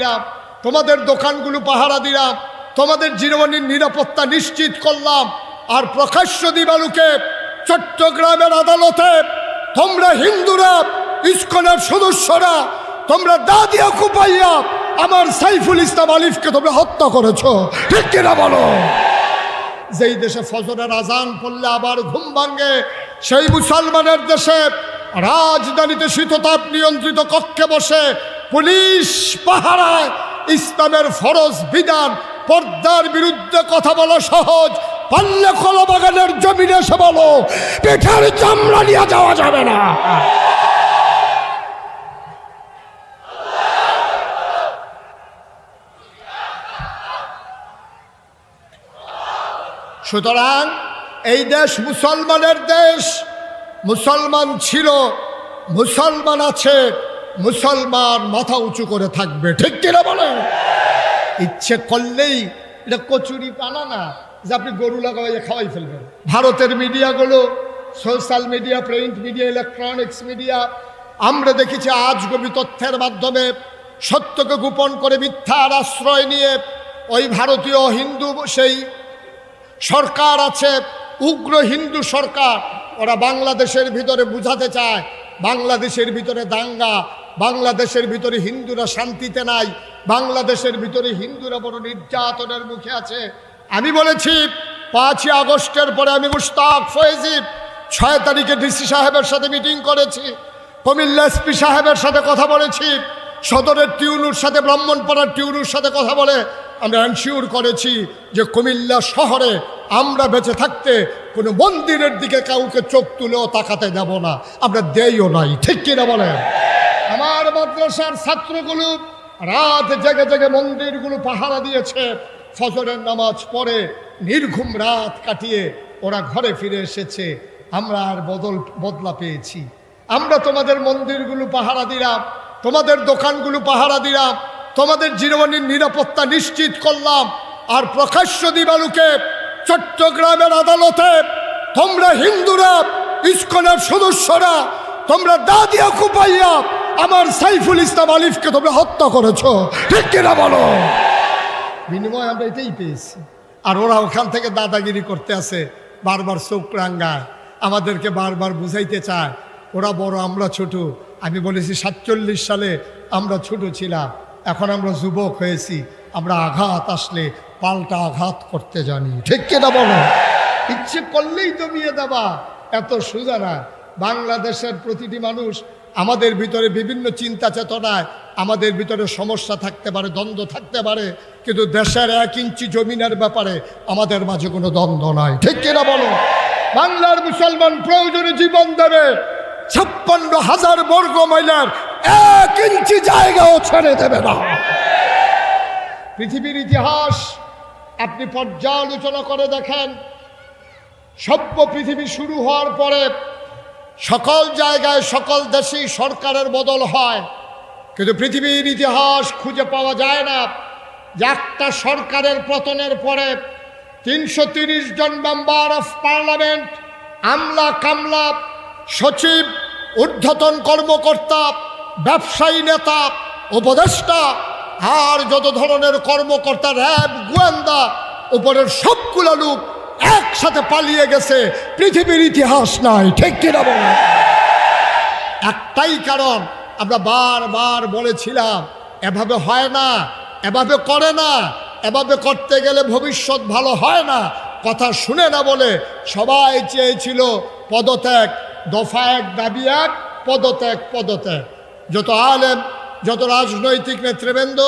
দিলাম, তোমাদের দোকানগুলো পাহারা দিলাম, তোমাদের জীবনের নিরাপত্তা নিশ্চিত করলাম, আর প্রকাশ্য দিবালুকে চট্টগ্রামের আদালতে, তোমরা হিন্দুরা, ইস্কনের সদস্যরা, তোমরা দাদিয়া কুপাইয়া আমার সাইফুল ইসলাম আলিফকে তোমরা হত্যা করেছ। ঠিক কিনা বলো? যেই দেশে ফজরের আজান পড়লে আবার ঘুম ভাঙ্গে সেই মুসলমানের দেশে রাজধানীতে শীততাপ নিয়ন্ত্রিত কক্ষে বসে পুলিশ পাহারায় ইসলামের ফরজ বিধান, পর্দার বিরুদ্ধে কথা বলা সহজ, পাল্লে কলা বাগানের জমিনে এসে বলো পেটের চামড়া নিয়ে যাওয়া যাবে না। সুতরাং এই দেশ মুসলমানের দেশ, মুসলমান ছিল, মুসলমান আছে। মুসলমান মাথা উঁচু করে থাকবে। ঠিক কিনা বলে? ইচ্ছে করলেই এটা কচুরি পানা না যে আপনি গরু লাগাইয়ে খাওয়াই ফেলবেন। ভারতের মিডিয়াগুলো, social media, print media, electronics media, আমরা দেখেছি আজগবি তথ্যের মাধ্যমে সত্যকে গোপন করে মিথ্যার আশ্রয় নিয়ে ওই ভারতীয় হিন্দু সেই সরকার আছে, উগ্র হিন্দু সরকার, ওরা বাংলাদেশের ভিতরে বুঝাতে চায়, বাংলাদেশের ভিতরে দাঙ্গা বাংলাদেশের ভিতরে হিন্দুরা শান্তিতে নাই, বাংলাদেশের ভিতরে হিন্দুরা বড় নির্যাতনের মুখে আছে। আমি বলেছি, পাঁচই আগস্টের পরে আমি মুস্তাক ফয়েজিব ছয় তারিখে ডিসি সাহেবের সাথে মিটিং করেছি, কুমিল্লা এসপি সাহেবের সাথে কথা বলেছি, সদরের টিউনুর সাথে, ব্রাহ্মণপাড়ার টিউনুর সাথে কথা বলে আমরা এনশিওর করেছি যে কুমিল্লা শহরে আমরা বেঁচে থাকতে কোনো মন্দিরের দিকে কাউকে চোখ তুলেও তাকাতে দেব না। আমরা দেইও নাই, ঠিক কিনা বলেন? আমার মাদ্রাসার ছাত্রগুলো রাত জেগে জেগে মন্দিরগুলো পাহারা দিয়েছে। ফজরের নামাজ পড়ে নির্ঘুম রাত কাটিয়ে ওরা ঘরে ফিরে এসেছে। আমরা আর বদল, বদলা পেয়েছি। আমরা তোমাদের মন্দিরগুলো পাহারা দিলাম, তোমাদের দোকানগুলো পাহারা দিলাম, তোমাদের জীবনের নিরাপত্তা নিশ্চিত করলাম। আর প্রকাশ্য দিবালুকে চট্টগ্রামের আদালতে তোমরা হিন্দুরা, ইস্কনের সদস্যরা, তোমরা দাদিয়া কুপাইয়া আমার সাইফুল ইসলাম আলিফকে তোমরা হত্যা করেছ। ঠিক কিনা বলো? বিনিময় আমরা এটাই পেয়েছি। আর ওরা ওখান থেকে দাদাগিরি করতে আছে বারবার চোখ রাঙ্গায়। আমাদেরকে বারবার বুঝাইতে চায়, ওরা বড়, আমরা ছোট। আমি বলেছি, সাতচল্লিশ সালে আমরা ছোট ছিলাম, এখন আমরা যুবক হয়েছি, আমরা আঘাত আসলে পাল্টা আঘাত করতে জানি। ঠিক কিনা বলো? ইচ্ছে করলেই বিয়ে দেবা, এত সোজা বাংলাদেশের প্রতিটি মানুষ আমাদের ভিতরে বিভিন্ন চিন্তা চেতনায় আমাদের ভিতরে সমস্যা থাকতে পারে, দ্বন্দ্ব থাকতে পারে, কিন্তু দেশের এক ইঞ্চি জমিনের ব্যাপারে আমাদের মাঝে কোনো দ্বন্দ্ব নাই। ঠিক কিনা বলো? বাংলার মুসলমান প্রয়োজনে জীবন দেবে। ছাপ্পান্ন হাজার বর্গ মাইলার এক ইঞ্চি জায়গাও ছেড়ে দেবে না। পৃথিবীর ইতিহাস আপনি পর্যালোচনা করে দেখেন সভ্য পৃথিবী শুরু হওয়ার পরে সকল জায়গায়, সকল দেশেই সরকারের বদল হয়। কিন্তু পৃথিবীর ইতিহাস খুঁজে পাওয়া যায় না যে একটা সরকারের পতনের পরে তিনশো জন মেম্বার অফ পার্লামেন্ট, আমলা কামলা, সচিব, ঊর্ধ্বতন কর্মকর্তা, ব্যবসায়ী নেতা, উপদেষ্টা, আর যত ধরনের কর্মকর্তা, র্যাব, গোয়েন্দা, উপরের সবগুলো লোক একসাথে পালিয়ে গেছে। পৃথিবীর ইতিহাস নাই, ঠিক কিনা বলেন একটাই কারণ, আমরা বারবার বলেছিলাম, এভাবে হয় না, এভাবে করে না, এভাবে করতে গেলে ভবিষ্যৎ ভালো হয় না। কথা শুনে না বলে সবাই চেয়েছিল পদত্যাগ, দফা এক, দাবি এক, পদত্যাগ পদত্যাগ। যত আলেম, যত রাজনৈতিক নেতৃবৃন্দ,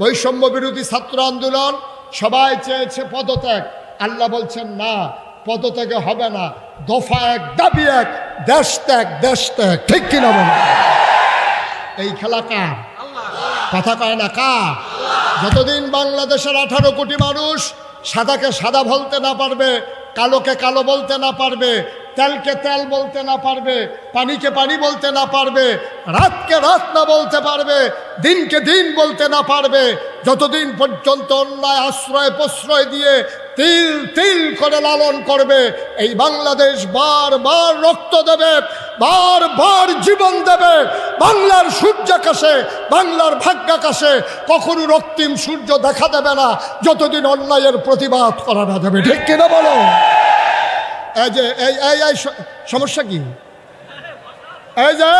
বৈষম্য বিরোধী ছাত্র আন্দোলন, সবাই চেয়েছে পদত্যাগ। আল্লাহ বলছেন, না, পদত্যাগে হবে না। দফা এক, দাবি এক, দেশ ত্যাগ দেশ ত্যাগ। ঠিক কিনা বল? এই খেলা কার? কথা কয় না কা যতদিন বাংলাদেশের আঠারো কোটি মানুষ সাদাকে সাদা বলতে না পারবে, কালোকে কালো বলতে না পারবে তেলকে তেল বলতে না পারবে, পানিকে পানি বলতে না পারবে, রাতকে রাত না বলতে পারবে, দিনকে দিন বলতে না পারবে, যতদিন পর্যন্ত অন্যায়, আশ্রয়, প্রশ্রয় দিয়ে তিল তিল করে লালন করবে, এই বাংলাদেশ বারবার রক্ত দেবে, বারবার জীবন দেবে, বাংলার সূর্যাকাশে বাংলার ভাগ্যাকাশে কখনো রক্তিম সূর্য দেখা দেবে না, যতদিন অন্যায়ের প্রতিবাদ করা না যাবে। ঠিক কিনা বলো? এই যে, এই এই সমস্যা কি? এই যে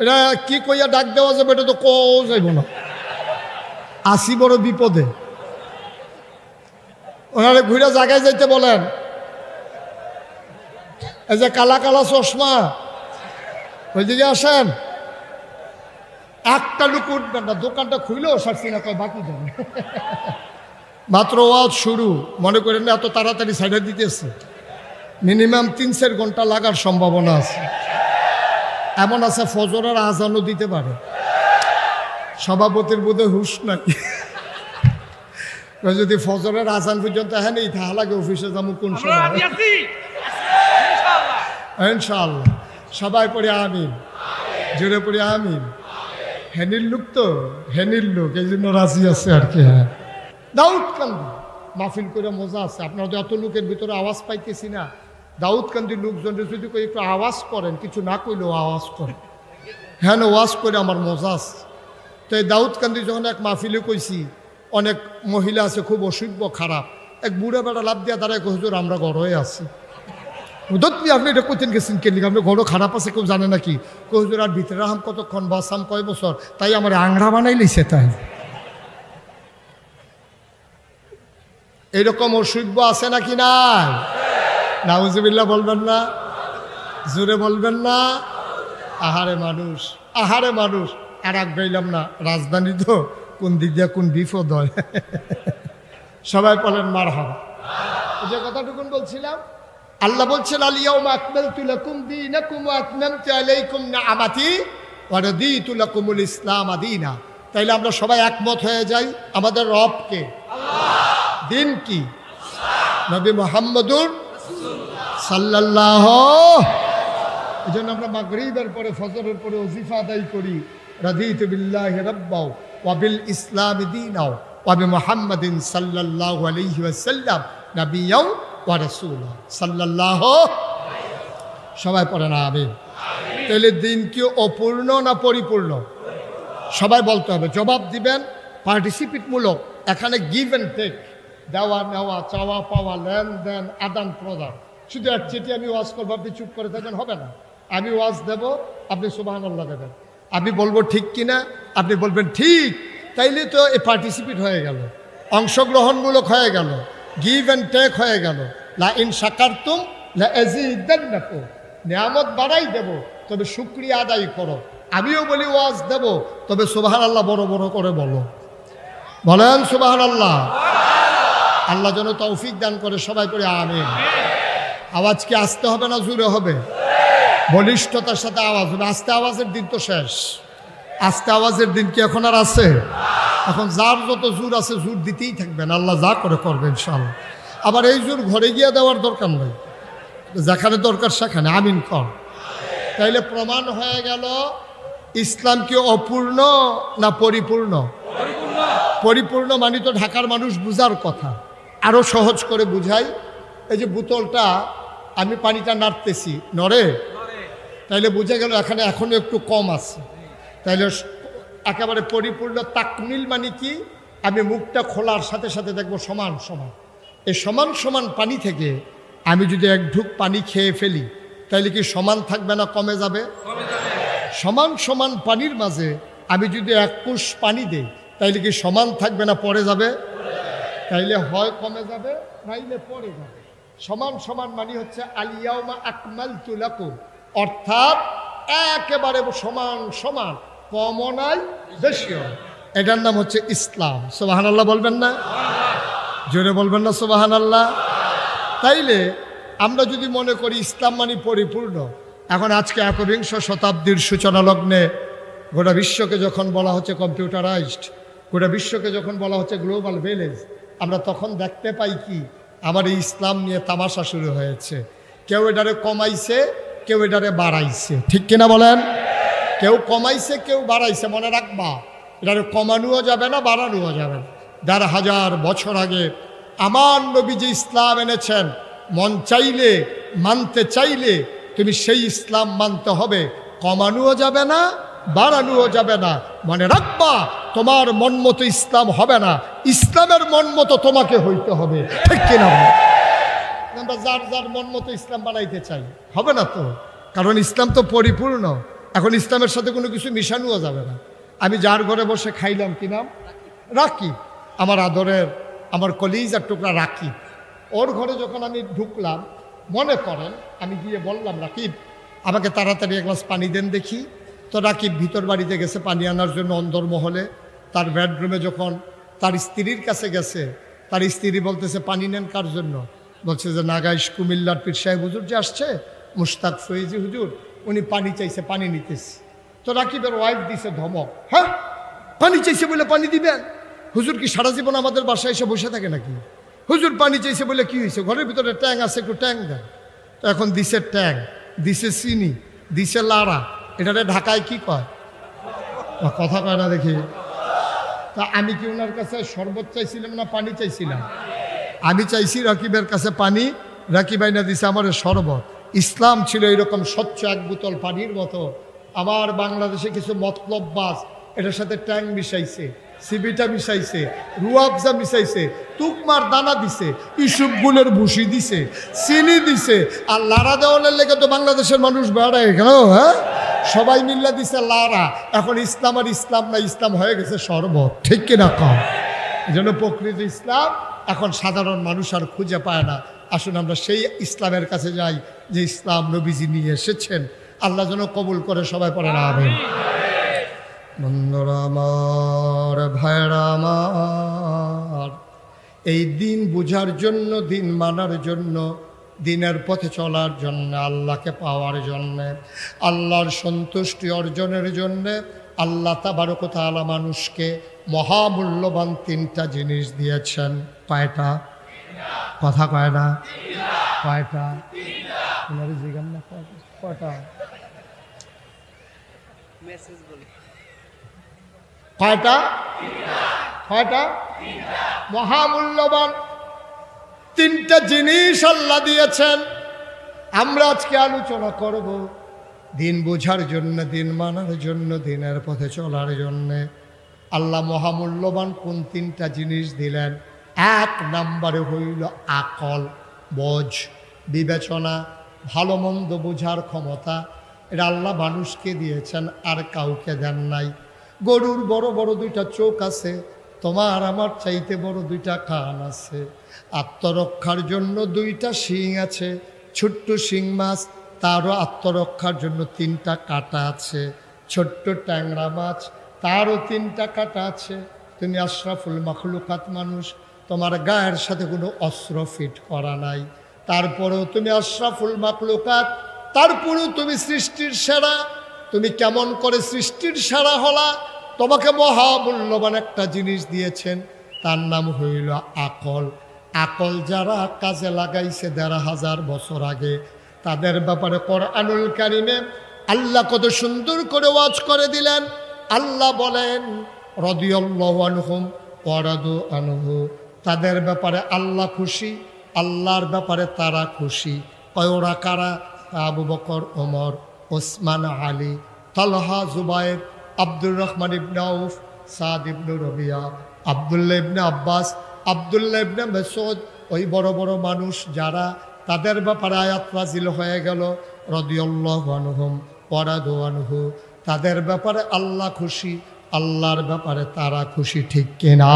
এটা কি কইয়া ডাক দেওয়া যাবে এটা তো কো যাইব না। আসি বড় বিপদে। ওনারে ঘুরে জায়গায় যাইতে বলেন। এই যে কালা কালা চশমা। ওইদিকে আসেন। একটা লুক উঠবেন না, দোকানটা খুইলেও সারছি না, কয় বাকি যাবে মাত্র ওয়াজ শুরু। মনে করেন না এত তাড়াতাড়ি সাইডে দিতেছে। মিনিমাম তিন চার ঘণ্টা লাগার সম্ভাবনা আছে। এমন আছে ফজরের আজানও দিতে পারে। সভাপতির বোধে হুশ নাই। যদি ফজরের আজান পর্যন্ত হ্যাঁ নেই তাহলে লাগে অফিসে যাব কোন সময়? ইনশাআল্লাহ। সবাই পড়ে আমিন। জোরে পড়ে আমিন। হেনির লোক তো হেনির লোক এই জন্য রাজি আছে আর কি হ্যাঁ। দাউদ কান্দি মাহফিল করে মজা আছে। আপনারা তো এত লোকের ভিতরে আওয়াজ পাইতেছি না। দাউদ কান্দির লোকজন যদি একটু আওয়াজ করেন, কিছু না কইলেও আওয়াজ করেন। হ্যাঁ ওয়াজ করে আমার মজা আছে। তো এই দাউদ কান্দি যখন এক মাহফিলে কইছি, অনেক মহিলা আছে, খুব অসভ্য, খারাপ। এক বুড়া বেড়া লাভ দিয়া দাঁড়ায় হুজুর, আমরা গড়য়ে আছি। দত্তি আপনি এটা কোথেন গেছেন কেন আপনি ঘরও খারাপ আছে, কেউ জানে নাকি? কহুজুর আর ভিতরে রাহাম কতক্ষণ? বাসাম কয় বছর? তাই আমার আংরা বানাই লইছে তাই। এইরকম অসভ্য আছে নাকি নাই? নাউজুবিল্লাহ বলবেন না। জোরে বলবেন না। আহারে মানুষ আহারে মানুষ। আর আগ গাইলাম না, রাজধানী তো কোন দিক দিয়ে কোন বিপদ হয়। সবাই বলেন মার হাবা যে কথাটুকুন বলছিলাম, আল্লাহ বলছেন আলিয়াউমা আকমালতু লাকুম দীনাকুম ওয়া আতমামতু আলাইকুম নি'মাতি ওয়া রাদিতু লাকুমুল ইসলাম দীনা। তাইলে আমরা সবাই একমত হয়ে যাই আমাদের রবকে। দিন কি? নবী মুহাম্মদুর সাল্লাল্লাহ। এই জন্য আমরা মাগরিবের পরে ফজরের পরে ওজিফা আদায় করি। রাদিতু বিল্লাহ রাব্বাও ওয়া বিল ইসলাম দীনাও ওয়া বি মুহাম্মাদিন সাল্লাল্লাহু আলাইহি ওয়াসাল্লাম নাবিয়াও ওয়া রাসূলা সাল্লাল্লাহু সবাই পড়ে না আমিন। তাহলে দিন কি অপূর্ণ না পরিপূর্ণ? সবাই বলতে হবে জবাব দিবেন পার্টিসিপেট মূলক এখানে গিভ অ্যান্ড টেক দেওয়া নেওয়া, চাওয়া পাওয়া, লেনদেন, আদান প্রদান। শুধু এক চিঠি আমি ওয়াজ করব, আপনি চুপ করে থাকেন, হবে না। আমি ওয়াজ দেব, আপনি সুবাহ আল্লাহ দেবেন। আমি বলব ঠিক কিনা? আপনি বলবেন ঠিক। তাইলে তো এ পার্টিসিপেট হয়ে গেল। অংশগ্রহণমূলক হয়ে গেল। গিভ অ্যান্ড টেক হয়ে গেল। লা ইন সাকারতুম লা এজিদান্নাকুম নিয়ামত বাড়াই দেব, তবে শুক্রিয়া আদায় করো। আমিও বলি ওয়াজ দেব, তবে সুবাহান আল্লাহ বড় বড় করে বলো। বলেন সুবাহান আল্লাহ আল্লাহ যেন তৌফিক দান করে, সবাই করে আমিন। আওয়াজ কি আসতে হবে না জুড়ে হবে? বলিষ্ঠতার সাথে আওয়াজ হবে। আস্তে আওয়াজের দিন তো শেষ। আস্তে আওয়াজের দিন কি এখন আর আছে? এখন যার যত জোর আছে, জোর দিতেই থাকবেন। আল্লাহ যা করে করবেন ইনশাআল্লাহ। আবার এই জোর ঘরে গিয়ে দেওয়ার দরকার নেই। যেখানে দরকার সেখানে। আমিন কর। তাইলে প্রমাণ হয়ে গেল, ইসলাম কি অপূর্ণ না পরিপূর্ণ। পরিপূর্ণ মানে তো ঢাকার মানুষ বুঝার কথা। আরও সহজ করে বুঝাই। এই যে বোতলটা আমি পানিটা নাড়তেছি। নড়ে? তাইলে বুঝে গেল এখানে এখনও একটু কম আছে। তাইলে একেবারে পরিপূর্ণ তাকমিল মানে কি? আমি মুখটা খোলার সাথে সাথে দেখব সমান সমান। এই সমান সমান পানি থেকে আমি যদি এক ঢুক পানি খেয়ে ফেলি তাইলে কি সমান থাকবে না কমে যাবে? সমান সমান পানির মাঝে আমি যদি এক কুশ পানি দেই তাইলে কি সমান থাকবে না পড়ে যাবে? তাইলে হয় কমে যাবে, নাইলে পড়ে যাবে। সমান সমান মানে হচ্ছে আলিয়াউমা আকমাল তুলাকুম অর্থাৎ একেবারে সমান সমান, কমও নাই, বেশিও এটার নাম হচ্ছে ইসলাম। সোবাহান আল্লাহ বলবেন না? জোরে বলবেন না সোবাহান আল্লাহ তাইলে আমরা যদি মনে করি ইসলাম মানে পরিপূর্ণ, এখন আজকে একবিংশ শতাব্দীর সূচনা লগ্নে গোটা বিশ্বকে যখন বলা হচ্ছে কম্পিউটারাইজড গোটা বিশ্বকে যখন বলা হচ্ছে গ্লোবাল ভিলেজ আমরা তখন দেখতে পাই কি, আমার এই ইসলাম নিয়ে তামাশা শুরু হয়েছে। কেউ এটারে কমাইছে, কেউ এটারে বাড়াইছে। ঠিক কিনা বলেন? কেউ কমাইছে, কেউ বাড়াইছে, মনে রাখবা, এটারে কমানোও যাবে না, বাড়ানোও যাবে না। দেড় হাজার বছর আগে আমার নবী যে ইসলাম এনেছেন, মন চাইলে, মানতে চাইলে, তুমি সেই ইসলাম মানতে হবে, কমানোও যাবে না বাড়ানোও যাবে না। মনে রাখবা তোমার মন মতো ইসলাম হবে না। ইসলামের মন মতো তোমাকে হইতে হবে। ঠিক কিনা আমরা যার যার মন মতো ইসলাম বানাইতে চাই, হবে না তো? কারণ ইসলাম তো পরিপূর্ণ। এখন ইসলামের সাথে কোনো কিছু মিশানোও যাবে না। আমি যার ঘরে বসে খাইলাম কি নাম? রাখি আমার আদরের, আমার কলিজ আর টুকরা রাখি ওর ঘরে যখন আমি ঢুকলাম, মনে করেন, আমি গিয়ে বললাম, রাকিব, আমাকে তাড়াতাড়ি এক গ্লাস পানি দেন দেখি। তো রাকিব ভিতর বাড়িতে গেছে পানি আনার জন্য অন্দরমহলে তার বেডরুমে যখন তার স্ত্রীর কাছে গেছে, তার স্ত্রী বলতেছে, পানি নেন কার জন্য? বলছে যে, নাগাইশ কুমিল্লার পীর সাহেব হুজুর যে আসছে, মুশতাক ফয়েজি হুজুর, উনি পানি চাইছে, পানি নিতেছে। তো রাকিবের ওয়াইফ দিছে ধমক হ্যাঁ পানি চাইছে বলে পানি দিবেন? হুজুর কি সারা জীবন আমাদের বাসায় এসে বসে থাকে নাকি? হুজুর পানি চাইছে বলে কি হয়েছে? ঘরের ভিতরে ট্যাং আছে, একটু ট্যাং দেন। তো এখন দিছে ট্যাং, দিছে চিনি, দিছে লাড়া এটারে ঢাকায় কি কয়? কথা কয় না দেখি। তা আমি কি ওনার কাছে শরবত চাইছিলাম না পানি চাইছিলাম? আমি চাইছি রাকিবের কাছে পানি। রাকিব আইনা দিছে আমার শরবত। ইসলাম ছিল এরকম স্বচ্ছ এক বোতল পানির মতো। আবার বাংলাদেশে কিছু মতলব বাস, এটার সাথে ট্যাং মিশাইছে। সিবিটা মিশাইছে রুয়াবজা মিশাইছে, তুকমার দানা দিছে ইসুপ গুলের ভুসি দিছে চিনি দিছে, আর লাড়া দেওয়ালের লেগে তো বাংলাদেশের মানুষ বেড়ায় কেন হ্যাঁ? সবাই মিল্লা দিছে লারা। এখন ইসলাম আর ইসলাম না, ইসলাম হয়ে গেছে শরবত ঠিক কিনা কম? এই জন্য প্রকৃত ইসলাম এখন সাধারণ মানুষ আর খুঁজে পায় না। আসুন আমরা সেই ইসলামের কাছে যাই, যে ইসলাম নবীজি নিয়ে এসেছেন। আল্লাহ যেন কবুল করে সবাই পড়ে না আবেন বন্ধুরা আমার এই দিন বুঝার জন্য, দিন মানার জন্য, দিনের পথে চলার জন্য, আল্লাহকে পাওয়ার জন্যে, আল্লাহর সন্তুষ্টি অর্জনের জন্যে আল্লাহ তাবারকতালা মানুষকে মহামূল্যবান তিনটা জিনিস দিয়েছেন। কয়টা? কথা কয় না? কয়টা? জিজ্ঞান না কয়টা? কয়টা কয়টা কয়টা মহামূল্যবান। তিনটা জিনিস আল্লাহ দিয়েছেন। আমরা আজকে আলোচনা করব দিন বোঝার জন্য, দিন মানার জন্য, দিনের পথে চলার জন্যে। আল্লাহ মহামূল্যবান কোন তিনটা জিনিস দিলেন? এক নম্বরে হইল আকল, বোঝ, বিবেচনা, ভালো মন্দ বোঝার ক্ষমতা। এটা আল্লাহ মানুষকে দিয়েছেন, আর কাউকে দেন নাই। গরুর বড় বড় দুইটা চোখ আছে, তোমার আমার চাইতে বড় দুইটা কান আছে। আত্মরক্ষার জন্য দুইটা শিং আছে, ছোট্ট শিং মাছ, তারও আত্মরক্ষার জন্য তিনটা কাটা আছে। ছোট্ট ট্যাংরা মাছ, তারও তিনটা কাটা আছে। তুমি আশরাফুল মখলুকাত মানুষ, তোমার গায়ের সাথে কোনো অস্ত্র ফিট করা নাই। তারপরেও তুমি আশরাফুল মখলুকাত, তারপরেও তুমি সৃষ্টির সেরা। তুমি কেমন করে সৃষ্টির সেরা হলা তোমাকে মহামূল্যবান একটা জিনিস দিয়েছেন, তার নাম হইল আকল। আকল যারা কাজে লাগাইছে দেড় হাজার বছর আগে, তাদের ব্যাপারে কোরআনুল কারিমে আল্লাহ কত সুন্দর করে ওয়াজ করে দিলেন। আল্লাহ বলেন, রদিয়াল্লাহু আনহুম ওয়ারাদু আনহু। তাদের ব্যাপারে আল্লাহ খুশি, আল্লাহর ব্যাপারে তারা খুশি। কয় ওরা কারা? Abu Bakr, Omar, Osman, Ali, Talha, Zubair Abdur Rahman ibn Auf, Saad ibnu Rabia, Abdullah ibn Abbas, Abdullah ibn Masud ওই বড় বড় মানুষ যারা তাদের ব্যাপারে আয়াত নাজিল হয়ে গেল রদিউল্লাহ আনহুম তাদের ব্যাপারে আল্লাহ খুশি, আল্লাহর ব্যাপারে তারা খুশি, ঠিক কিনা?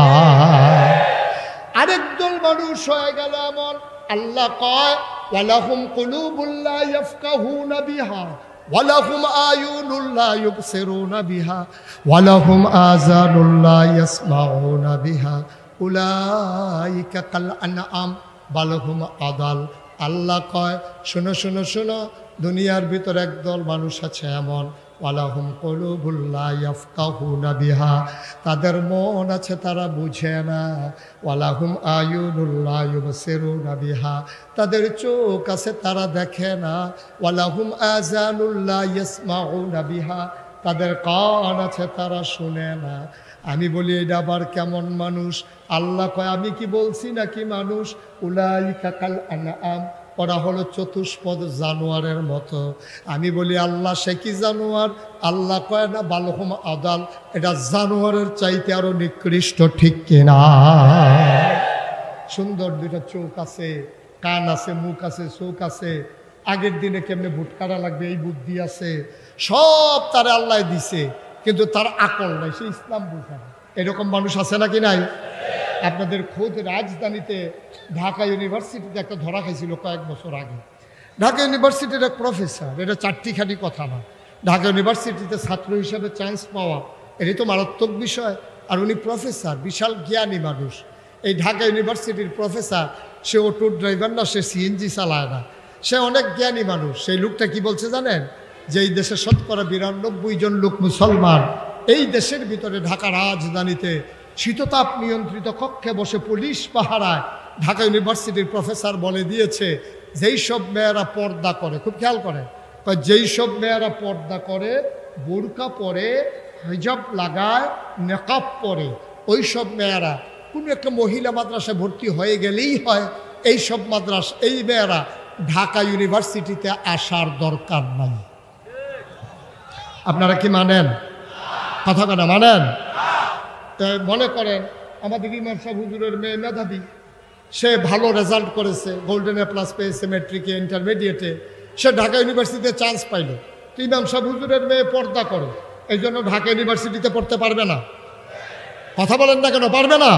আরেক দল মানুষ হয়ে গেল এমন, আল্লাহ কয় ওয়ালাহুম কুলুবুল্লা ইয়াফকাহুনা বিহা। ওয়ালাহুম আয়ুনুল্লা ইউবসিরুনা বিহা, ওয়ালাহুম আযানুল্লা ইয়াসমাউনা বিহা। উলাইকা কাল আনআম, বালহুম আদাল। আল্লাহ কয়, শোনো শোনো শোনো, দুনিয়ার ভিতর একদল মানুষ আছে এমন ওয়ালাহুম কলুবুল্লাহ ইয়াফকাহুনা বিহা। তাদের মন আছে, তারা বুঝে না। ওয়ালাহুম আয়ুনুল্লাহ ইউবসিরুনা বিহা। তাদের চোখ আছে, তারা দেখে না। ওয়ালাহুম আজানুল্লাহ ইয়াসমাউনা বিহা। তাদের কান আছে, তারা শুনে না। আমি বলি, এটা আবার কেমন মানুষ? আল্লাহ কয়, আমি কি বলছি নাকি মানুষ? উলাইকা কাল আনআম। ওরা হলো চতুষ্পদ জানোয়ারের মতো। আমি বলি, আল্লাহ সে কি জানোয়ার? আল্লাহ কয় না, বালহম আদাল। এটা জানোয়ারের চাইতে আরও নিকৃষ্ট, ঠিক কিনা? সুন্দর দুইটা চোখ আছে, কান আছে, মুখ আছে, চোখ আছে। আগের দিনে কেমনে ভোট কাটা লাগবে, এই বুদ্ধি আছে। সব তারা আল্লাহ দিছে, কিন্তু তার আকল নাই, সে ইসলাম বুঝে এরকম মানুষ আছে নাকি নাই? আপনাদের খোদ রাজধানীতে ঢাকা ইউনিভার্সিটিতে একটা ধরা খাইছিল কয়েক বছর আগে। ঢাকা ইউনিভার্সিটির এক প্রফেসর, এটা চারটিখানি কথা না। ঢাকা ইউনিভার্সিটিতে ছাত্র হিসাবে চান্স পাওয়া এটাই তো মারাত্মক বিষয়। আর উনি প্রফেসর, বিশাল জ্ঞানী মানুষ। এই ঢাকা ইউনিভার্সিটির প্রফেসর, সে অটো ড্রাইভার না, সে সিএনজি চালায় না। সে অনেক জ্ঞানী মানুষ। সেই লোকটা কি বলছে জানেন? যে এই দেশে শতকরা বিরানব্বই জন লোক মুসলমান। এই দেশের ভিতরে ঢাকা রাজধানীতে শীততাপ নিয়ন্ত্রিত কক্ষে বসে পুলিশ পাহারায় ঢাকা ইউনিভার্সিটির প্রফেসর বলে দিয়েছে, যেই সব মেয়েরা পর্দা করে, খুব খেয়াল করে যেই সব মেয়েরা পর্দা করে, বোরকা পরে, হিজাব লাগায়, নেকাব পরে, ওই সব মেয়েরা, কোনো একটা মহিলা মাদ্রাসায় ভর্তি হয়ে গেলেই হয়, এই সব মাদ্রাস, এই মেয়েরা ঢাকা ইউনিভার্সিটিতে আসার দরকার নাই। আপনারা কি মানেন? কথা কেনা মানেন? তো মনে করেন আমাদের ইমাম সাহেব হুজুরের মেয়ে মেধাবী, সে ভালো রেজাল্ট করেছে গোল্ডেন এ প্লাস পেয়েছে মেট্রিকে ইন্টারমিডিয়েটে সে ঢাকা ইউনিভার্সিটিতে চান্স পাইল। তো ইমাম সাহেব হুজুরের মেয়ে পর্দা করে, এই জন্য ঢাকা ইউনিভার্সিটিতে পড়তে পারবে না। কথা বলেন না কেন, পারবে না?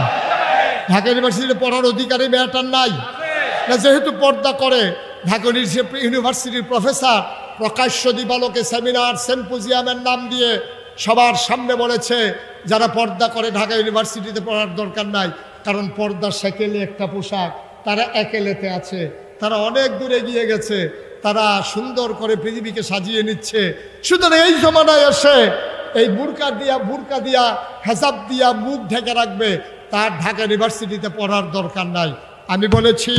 ঢাকা ইউনিভার্সিটিতে পড়ার অধিকারী মেয়েটার নাই। না, যেহেতু পর্দা করে, ঢাকা ইউনিভার্সিটির প্রফেসর প্রকাশ্য দিবালোকে সেমিনার সেম্পোজিয়ামের নাম দিয়ে সবার সামনে বলেছে, যারা পর্দা করে ঢাকা ইউনিভার্সিটিতে পড়ার দরকার নাই, কারণ পর্দা সেকেলে একটা পোশাক, তারা একেলেতে আছে, তারা অনেক দূরে গিয়ে গেছে, তারা সুন্দর করে পৃথিবীকে সাজিয়ে নিচ্ছে। সুতরাং এই জমানায় এসে এই বুরকা দিয়া বুরকা দিয়া হেসাব দিয়া মুখ ঢেকে রাখবে, তার ঢাকা ইউনিভার্সিটিতে পড়ার দরকার নাই। আমি বলেছি,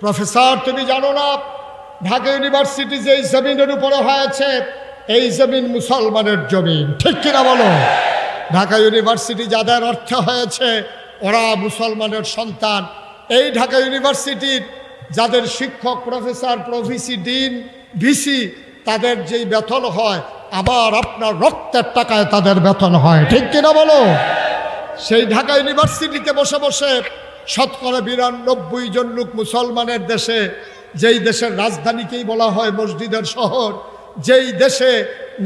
প্রফেসর, তুমি জানো না, ঢাকা ইউনিভার্সিটি যে জমিনের উপরে হয়েছে এই জমিন মুসলমানের জমিন। ঠিক কিনা বলো? ঢাকা ইউনিভার্সিটি যাদের অর্থ হয়েছে, ওরা মুসলমানের সন্তান। এই ঢাকা ইউনিভার্সিটির যাদের শিক্ষক, প্রফেসর, প্রভিসি, ডিন, ভিসি, তাদের যেই বেতন হয়, আবার আপনার রক্তের টাকায় তাদের বেতন হয়। ঠিক কিনা বলো? সেই ঢাকা ইউনিভার্সিটিতে বসে বসে শতকরা বিরানব্বই জন লোক মুসলমানের দেশে, যেই দেশের রাজধানীকেই বলা হয় মসজিদের শহর যেই দেশে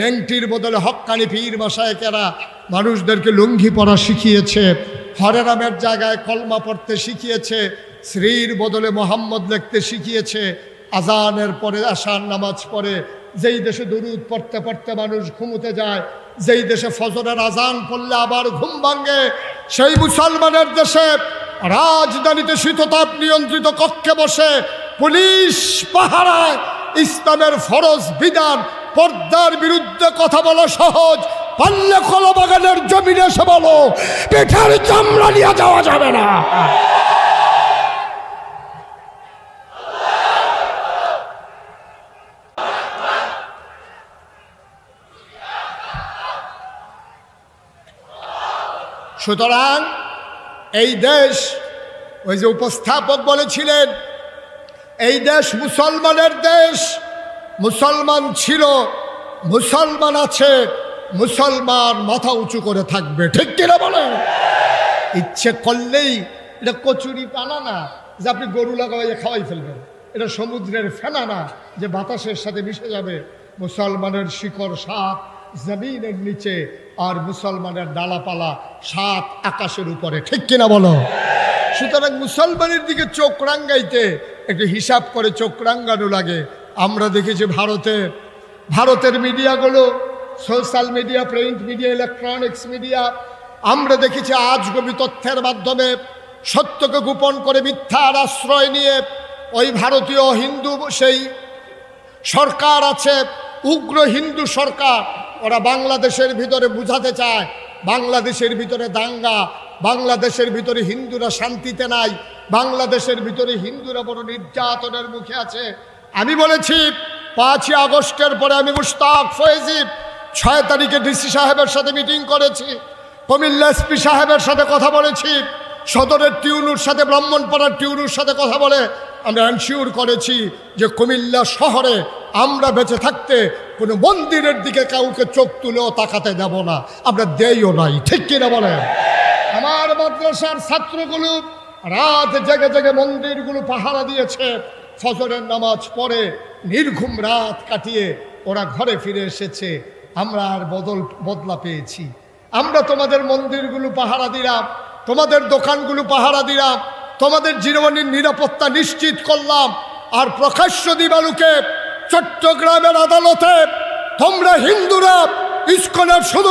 নেংটির বদলে হক্কানি পীর মশায়েকেরা মানুষদেরকে লুঙ্গি পরা শিখিয়েছে, হরেরামের জায়গায় কলমা পড়তে শিখিয়েছে শ্রীর বদলে মোহাম্মদ লিখতে শিখিয়েছে, আজানের পরে, আশার নামাজ পড়ে, যেই দেশে দরুদ পড়তে পড়তে মানুষ ঘুমোতে যায়, যেই দেশে ফজরের আজান পড়লে আবার ঘুম ভাঙ্গে সেই মুসলমানের দেশে রাজধানীতে শীততাপ নিয়ন্ত্রিত কক্ষে বসে পুলিশ পাহারায় ইসলামের ফরজ বিধান, পর্দার বিরুদ্ধে কথা বলা সহজ। পাল্লে কলা বাগানের জমিনে এসে বলো পেটের চামড়া নিয়ে যাওয়া যাবে না। সুতরাং এই দেশ ওই যে উপস্থাপক বলেছিলেন এই দেশ মুসলমানের দেশ। মুসলমান ছিল, মুসলমান আছে, মুসলমান মাথা উঁচু করে থাকবে। ঠিক কিনা বলে ইচ্ছে করলেই এটা কচুরি পানা না, যে আপনি গরু লাগাইয়ে খাওয়াই ফেলবেন। এটা সমুদ্রের ফেনা না, যে বাতাসের সাথে মিশে যাবে। মুসলমানের শিকড় সাত জমিনের নিচে, আর মুসলমানের ডালাপালা সাত আকাশের উপরে। ঠিক কিনা বলো? সুতরাং মুসলমানের দিকে চোখ রাঙ্গাইতে একটু হিসাব করে চোখ রাঙ্গানো লাগে। আমরা দেখেছি ভারতে, ভারতের মিডিয়াগুলো, social media, print media, electronics media, আমরা দেখেছি আজগবি তথ্যের মাধ্যমে সত্যকে গোপন করে মিথ্যার আশ্রয় নিয়ে ওই ভারতীয় হিন্দু সেই সরকার আছে, উগ্র হিন্দু সরকার, ওরা বাংলাদেশের ভিতরে বুঝাতে চায়, বাংলাদেশের ভিতরে দাঙ্গা বাংলাদেশের ভিতরে হিন্দুরা শান্তিতে নাই, বাংলাদেশের ভিতরে হিন্দুরা বড় নির্যাতনের মুখে আছে। আমি বলেছি, পাঁচই আগস্টের পরে আমি মুশতাক ফয়েজিব ছয় তারিখে ডিসি সাহেবের সাথে মিটিং করেছি, কুমিল্লা এসপি সাহেবের সাথে কথা বলেছি, সদরের টিউনুর সাথে, ব্রাহ্মণপাড়ার টিউনুর সাথে কথা বলে আমরা এনশিওর করেছি যে কুমিল্লা শহরে আমরা বেঁচে থাকতে কোনো মন্দিরের দিকে কাউকে চোখ তুলেও তাকাতে দেব না। আমরা দেইও নাই, ঠিক কিনা বলেন? আমার মাদ্রাসার ছাত্রগুলো রাত জেগে জেগে মন্দিরগুলো পাহারা দিয়েছে। ফজরের নামাজ পড়ে নির্ঘুম রাত কাটিয়ে ওরা ঘরে ফিরে এসেছে। আমরা আর বদল, বদলা পেয়েছি। আমরা তোমাদের মন্দিরগুলো পাহারা দিলাম, তোমাদের দোকানগুলো পাহারা দিলাম, তোমাদের জীবনের নিরাপত্তা নিশ্চিত করলাম। আর প্রকাশ্য দিবালুকে চট্টগ্রামের আদালতে তোমরা হিন্দুরা ইস্কনের শুধু